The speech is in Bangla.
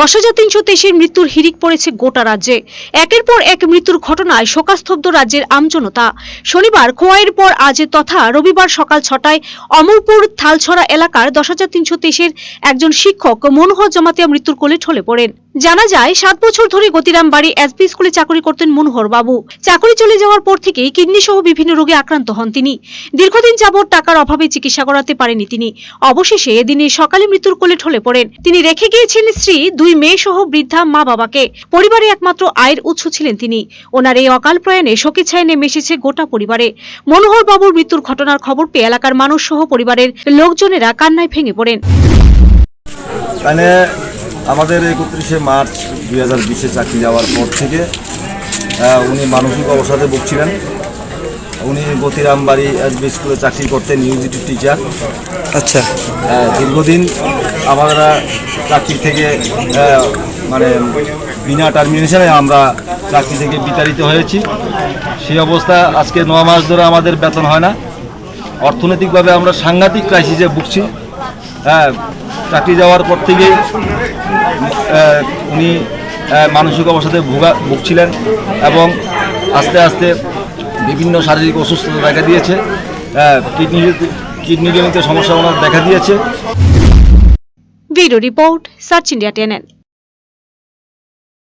দশ হাজার তিনশো তেইশের মৃত্যুর হিরিক পড়েছে গোটা রাজ্যে। একের পর এক মৃত্যুর ঘটনায় শোকাস্তব্ধ রাজ্যের আমজনতা। শনিবার খোয়াইয়ের পর আজ তথা রবিবার সকাল ছটায় অমরপুর থালছড়া এলাকার দশ হাজার তিনশো তেইশের একজন শিক্ষক মনোহর জমাতিয়া মৃত্যুর কোলে ঢলে পড়েন। জানা যায়, সাত বছর ধরে গতিরাম বাড়ি এসপি স্কুলে চাকরি করতেন মনোহর বাবু। চাকরি চলে যাওয়ার পর থেকেই কিডনি সহ বিভিন্ন রোগে আক্রান্ত হন তিনি। দীর্ঘদিন যাবৎ টাকার অভাবে চিকিৎসা করাতে পারেনি তিনি। অবশেষে এদিনে সকালে মৃত্যুর কোলে ঠলে পড়েন। তিনি রেখে গিয়েছেন স্ত্রী দুই মেয়ে সহ বৃদ্ধা মা বাবাকে। পরিবারে একমাত্র আয়ের উৎস ছিলেন তিনি। ওনার এই অকাল প্রয়াণে শোকের ছায় নেমে এসেছে গোটা পরিবারে। মনোহর বাবুর মৃত্যুর ঘটনার খবর পেয়ে এলাকার মানুষ সহ পরিবারের লোকজনেরা কান্নায় ভেঙে পড়েন। এখানে আমাদের একত্রিশে মার্চ দুই হাজার বিশে চাকরি যাওয়ার পর থেকে আহ, উনি মানসিক অবসাদে ভুগছিলেন। উনি গতিরাম বাড়ি এসবি স্কুলে চাকরি করতেন ইউজিটি টিচার। আচ্ছা। দীর্ঘদিন আমরা চাকরি থেকে মানে বিনা টার্মিনেশনে আমরা চাকরি থেকে বিতাড়িত হয়েছি। সেই অবস্থা আজকে ন মাস ধরে আমাদের বেতন হয় না। অর্থনৈতিকভাবে আমরা সাংঘাতিক ক্রাইসিসে ভুগছি। হ্যাঁ চাকরি যাওয়ার পর থেকেই উনি মানসিক অবসাদে ভোগা, ভুগছিলেন এবং আস্তে আস্তে বিভিন্ন শারীরিক অসুস্থতা দেখা দিয়েছে। কিডনি কিডনিজনিত সমস্যা ওনার দেখা দিয়েছে। Bureau report search India টেনেন